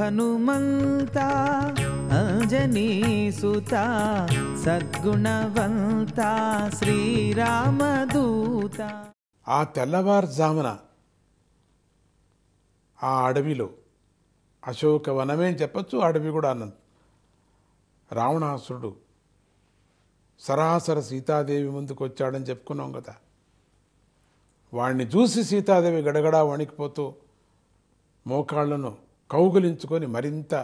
హనుమంత అంజనీసుత సద్గుణవంత శ్రీరామదూత. ఆ తెల్లవారుజామున ఆ అడవిలో అశోక వనమే అని చెప్పచ్చు అడవి కూడా అన్నది రావణాసురుడు సరాసర సీతాదేవి ముందుకు వచ్చాడని చెప్పుకున్నాం కదా. వాణ్ణి చూసి సీతాదేవి గడగడా వణికిపోతూ మోకాళ్ళను కౌగులించుకొని మరింత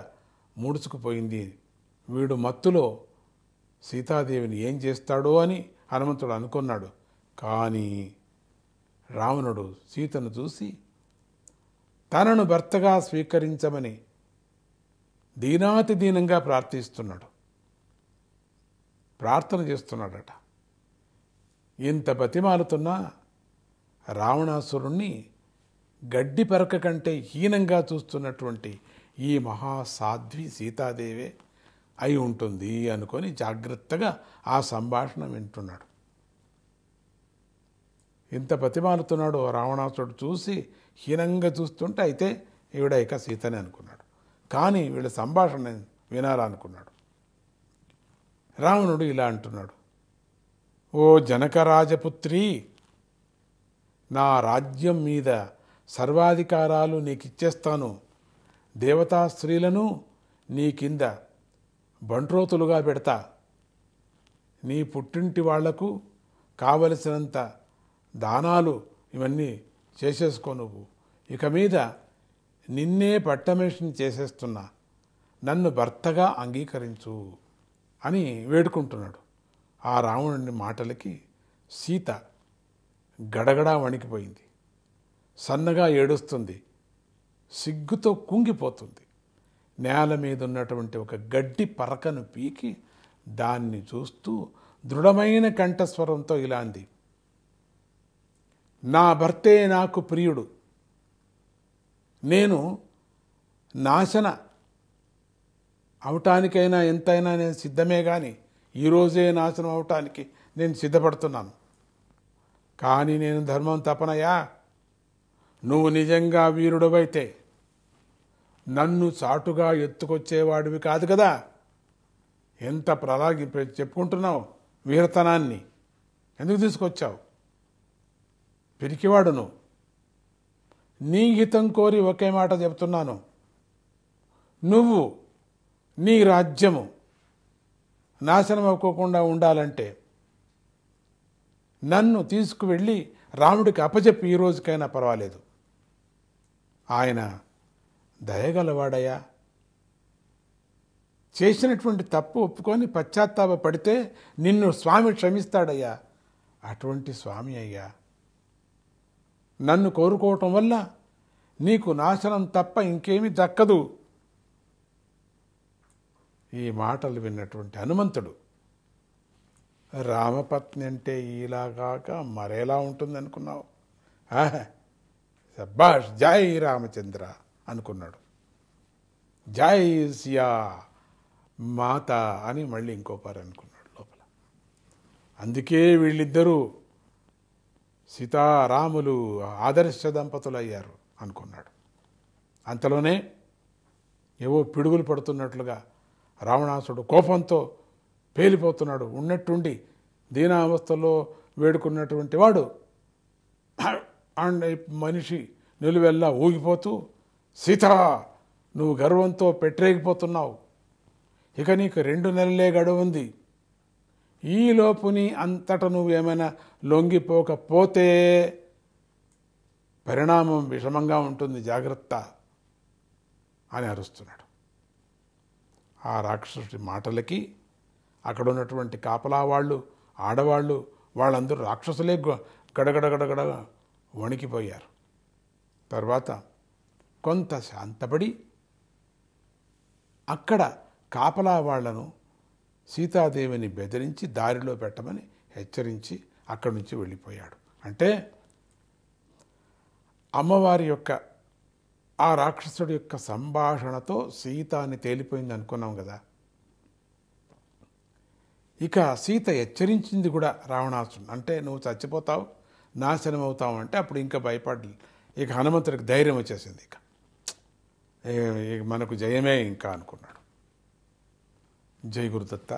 ముడుచుకుపోయింది. వీడు మత్తులో సీతాదేవిని ఏం చేస్తాడో అని హనుమంతుడు అనుకున్నాడు. కానీ రావణుడు సీతను చూసి తనను భర్తగా స్వీకరించమని దీనాతి దీనంగా ప్రార్థిస్తున్నాడు. ప్రార్థన చేస్తున్నాడట. ఇంత బతిమాలుతున్నా రావణాసురుణ్ణి గడ్డి పెరక కంటే హీనంగా చూస్తున్నటువంటి ఈ మహాసాధ్వి సీతాదేవే అయి ఉంటుంది అనుకొని జాగ్రత్తగా ఆ సంభాషణ వింటున్నాడు. ఇంత ప్రతిమానుతున్నాడు రావణాసుడు చూసి హీనంగా చూస్తుంటే అయితే ఈవిడ ఇక సీతనే అనుకున్నాడు. కానీ వీళ్ళ సంభాషణ వినాలనుకున్నాడు. రావణుడు ఇలా అంటున్నాడు. ఓ జనకరాజపుత్రి నా రాజ్యం మీద సర్వాధికారాలు నీకు ఇచ్చేస్తాను దేవతా స్త్రీలను నీ కింద బంట్రోతులుగా పెడతా. నీ పుట్టింటి వాళ్ళకు కావలసినంత దానాలు ఇవన్నీ చేసేసుకో నువ్వు. ఇక మీద నిన్నే పట్టమేషన్ చేసేస్తున్నా. నన్ను భర్తగా అంగీకరించు అని వేడుకుంటున్నాడు. ఆ రావణుని మాటలకి సీత గడగడా వణికిపోయింది. సన్నగా ఏడుస్తుంది. సిగ్గుతో కుంగిపోతుంది. నేల మీద ఉన్నటువంటి ఒక గడ్డి పరకను పీకి దాన్ని చూస్తూ దృఢమైన కంఠస్వరంతో ఇలా అంది. నా భర్తే నాకు ప్రియుడు. నేను నాశన అవటానికైనా ఎంతైనా నేను సిద్ధమే కానీ ఈరోజే నాశనం అవటానికి నేను సిద్ధపడుతున్నాను. కానీ నేను ధర్మం తపనయా? నువ్వు నిజంగా వీరుడవైతే నన్ను చాటుగా ఎత్తుకొచ్చేవాడివి కాదు కదా. ఎంత ప్రలాగి చెప్పుకుంటున్నావు వీరతనాన్ని? ఎందుకు తీసుకొచ్చావు? పిరికివాడు నువ్వు నీ హితం కోరి ఒకే మాట చెప్తున్నాను. నువ్వు నీ రాజ్యము నాశనం అవ్వకోకుండా ఉండాలంటే నన్ను తీసుకువెళ్ళి రాముడికి అప్పచెప్పి ఈ రోజుకైనా పర్వాలేదు. ఆయన దయగలవాడయ్యా. చేసినటువంటి తప్పు ఒప్పుకొని పశ్చాత్తాప పడితే నిన్ను స్వామి క్షమిస్తాడయ్యా. అటువంటి స్వామి అయ్యా. నన్ను కోరుకోవటం వల్ల నీకు నాశనం తప్ప ఇంకేమీ దక్కదు. ఈ మాటలు విన్నటువంటి హనుమంతుడు రామపత్ని అంటే ఇలాగాక మరేలా ఉంటుంది అనుకున్నావు ఆహా, సబ్బాష్ జై రామచంద్ర అనుకున్నాడు. జై సియా మాత అని మళ్ళీ ఇంకోపారు అనుకున్నాడు లోపల. అందుకే వీళ్ళిద్దరూ సీతారాములు ఆదర్శ దంపతులు అయ్యారు అనుకున్నాడు. అంతలోనే ఏవో పిడుగులు పడుతున్నట్లుగా రావణాసుడు కోపంతో పేలిపోతున్నాడు. ఉన్నట్టుండి దీనావస్థలో వేడుకున్నటువంటి వాడు అండ్ మనిషి నిలువెల్లా ఊగిపోతూ సీత నువ్వు గర్వంతో పెట్టరేగిపోతున్నావు. ఇక నీకు రెండు నెలలే గడువు ఉంది ఈలోపు నీ అంతట నువ్వు ఏమైనా లొంగిపోకపోతే పరిణామం విషమంగా ఉంటుంది జాగ్రత్త అని అరుస్తున్నాడు. ఆ రాక్షసుడి మాటలకి అక్కడ ఉన్నటువంటి కాపలా వాళ్ళు ఆడవాళ్ళు వాళ్ళందరూ రాక్షసులే గ- గడగడగడగడ వణికిపోయారు. తర్వాత కొంత శాంతపడి అక్కడ కాపలా వాళ్ళను సీతాదేవిని బెదిరించి దారిలో పెట్టమని హెచ్చరించి అక్కడి నుంచి వెళ్ళిపోయాడు. అంటే అమ్మవారి యొక్క ఆ రాక్షసుడి యొక్క సంభాషణతో సీత అని తేలిపోయింది అనుకున్నాం కదా. ఇక సీత హెచ్చరించింది కూడా రావణాసుడు అంటే నువ్వు చచ్చిపోతావు నాశనం అవుతామంటే అప్పుడు ఇంకా భయపడలేదు ఇక హనుమంతుడికి ధైర్యం వచ్చేసింది ఇక మనకు జయమే ఇంకా అనుకున్నాడు. జై గురుదత్త.